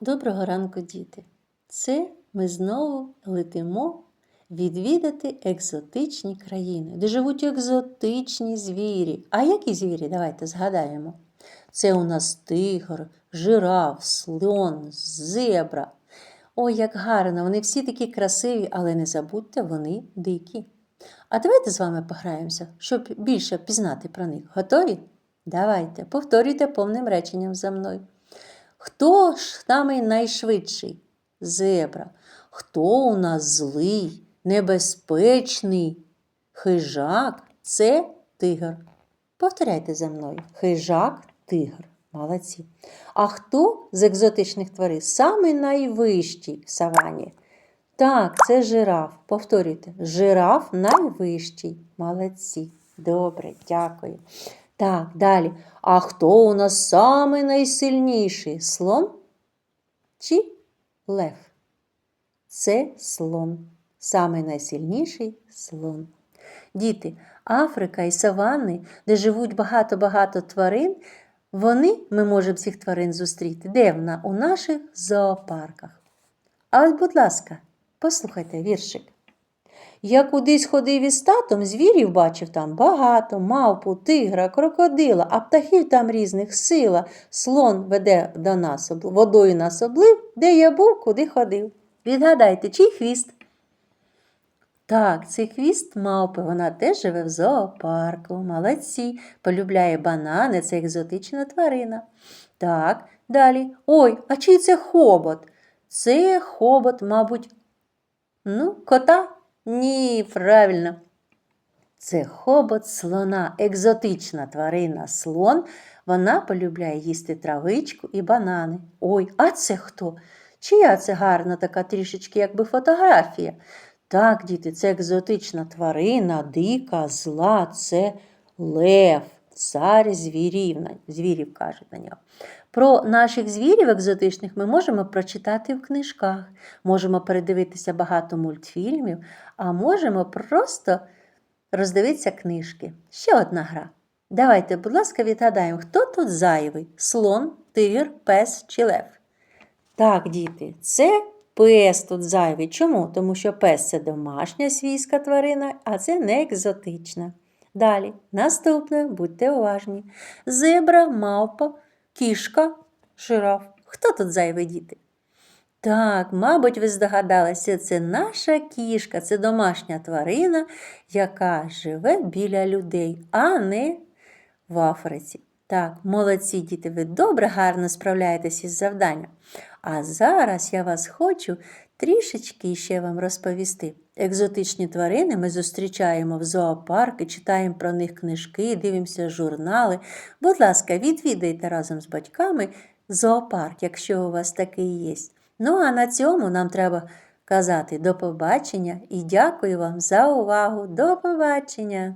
Доброго ранку, діти! Це ми знову летимо відвідати екзотичні країни, де живуть екзотичні звірі. А які звірі? Давайте згадаємо. Це у нас тигр, жираф, слон, зебра. Ой, як гарно! Вони всі такі красиві, але не забудьте, вони дикі. А давайте з вами пограємося, щоб більше пізнати про них. Готові? Давайте, повторюйте повним реченням за мною. Хто ж самий найшвидший? Зебра. Хто у нас злий, небезпечний? Хижак це тигр. Повторяйте за мною. Хижак, тигр. Молодці. А хто з екзотичних тварин самий найвищий в савані? Так, це жираф. Повторюйте. Жираф найвищий. Молодці. Добре, дякую. Так, далі. А хто у нас самий найсильніший? Слон чи лев? Це слон. Самий найсильніший слон. Діти, Африка і саванни, де живуть багато-багато тварин, вони, ми можемо цих тварин зустріти. Де вона? У наших зоопарках. А ось, будь ласка, послухайте віршик. Я кудись ходив із татом, звірів бачив там багато, мавпу, тигра, крокодила, а птахів там різних сила. Слон веде до нас, водою нас облив, де я був, куди ходив. Відгадайте, чий хвіст? Так, це хвіст мавпи, вона теж живе в зоопарку. Молодці. Полюбляє банани, це екзотична тварина. Так, далі. Ой, а чий це хобот? Це хобот, мабуть, ну, кота? Ні, правильно. Це хобот слона, екзотична тварина слон. Вона полюбляє їсти травичку і банани. Ой, а це хто? Чия це гарна така трішечки, якби фотографія? Так, діти, це екзотична тварина, дика, зла, це лев, цар звірів, звірів кажуть на нього. Про наших звірів екзотичних ми можемо прочитати в книжках, можемо передивитися багато мультфільмів, а можемо просто роздивитися книжки. Ще одна гра. Давайте, будь ласка, відгадаємо, хто тут зайвий? Слон, тигр, пес чи лев? Так, діти, це пес тут зайвий. Чому? Тому що пес це домашня свійська тварина, а це не екзотична. Далі, наступне, будьте уважні. Зебра, мавпа, кішка, жираф. Хто тут зайвий діти? Так, мабуть, ви здогадалися, це наша кішка, це домашня тварина, яка живе біля людей, а не в Африці. Так, молодці діти, ви добре, гарно справляєтесь із завданням. А зараз я вас хочу трішечки ще вам розповісти. Екзотичні тварини ми зустрічаємо в зоопарки, читаємо про них книжки, дивимося журнали. Будь ласка, відвідайте разом з батьками зоопарк, якщо у вас такий є. Ну а на цьому нам треба казати до побачення і дякую вам за увагу. До побачення!